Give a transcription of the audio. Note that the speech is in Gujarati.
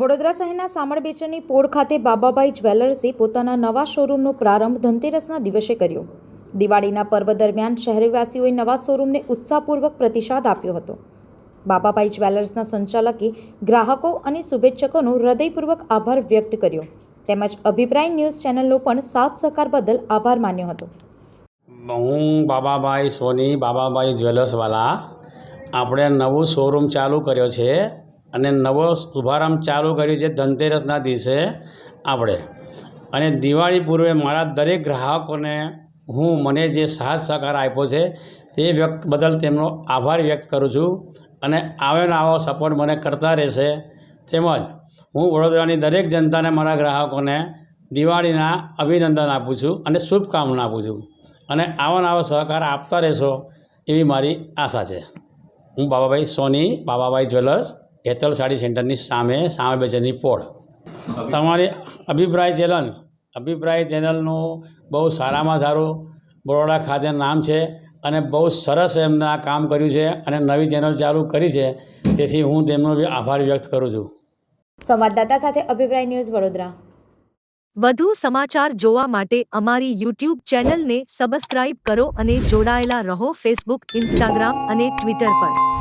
વડોદરા શહેરના સામળબેચરની પોળ ખાતે બાબાભાઈ જ્વેલર્સે પોતાના નવા શોરૂમનો પ્રારંભ ધનતેરસના દિવસે કર્યો. દિવાળીના પર્વ દરમિયાન શહેરવાસીઓએ નવા શોરૂમને ઉત્સાહપૂર્વક પ્રતિસાદ આપ્યો હતો. બાબાભાઈ જ્વેલર્સના સંચાલકે ગ્રાહકો અને શુભેચ્છકોનો હૃદયપૂર્વક આભાર વ્યક્ત કર્યો. તેમજ અભિપ્રાય ન્યૂઝ ચેનલનો પણ સાથ સહકાર બદલ આભાર માન્યો હતો. હું બાબાભાઈ સોની, બાબાભાઈ જ્વેલર્સવાલા આપણે નવું શોરૂમ ચાલુ કર્યો છે. અને નવો શુભારંભ ચાલુ કર્યો છે ધનતેરસના દિવસે આપણે. અને દિવાળી પૂર્વે મારા દરેક ગ્રાહકોને હું મને જે સાથ સહકાર આપ્યો છે તે વ્યક્ત બદલ તેમનો આભાર વ્યક્ત કરું છું અને આવે ને આવો સપોર્ટ મને કરતા રહેશે. તેમજ હું વડોદરાની દરેક જનતાને મારા ગ્રાહકોને દિવાળીના અભિનંદન આપું છું અને શુભકામના આપું છું. અને આવો ને આવો સહકાર આપતા રહેશો એવી મારી આશા છે. હું બાબાભાઈ સોની, બાબાભાઈ જ્વેલર્સ હેતલ સાડી સેન્ટરની સામે સામે બજારની પોળ. તમારી અભિપ્રાય ચેનલ અભિપ્રાય ચેનલનું બહુ સારામાં સારું બરોડા ખાતે નામ છે અને બહુ સરસ એમના કામ કર્યું છે અને નવી ચેનલ ચાલુ કરી છે. તેથી હું તેમનો બી આભાર વ્યક્ત કરું છું. સંવાદદાતા સાથે અભિપ્રાય ન્યૂઝ વડોદરા. વધુ સમાચાર જોવા માટે અમારી યુટ્યુબ ચેનલને સબસ્ક્રાઇબ કરો અને જોડાયેલા રહો ફેસબુક ઇન્સ્ટાગ્રામ અને ટ્વિટર પર.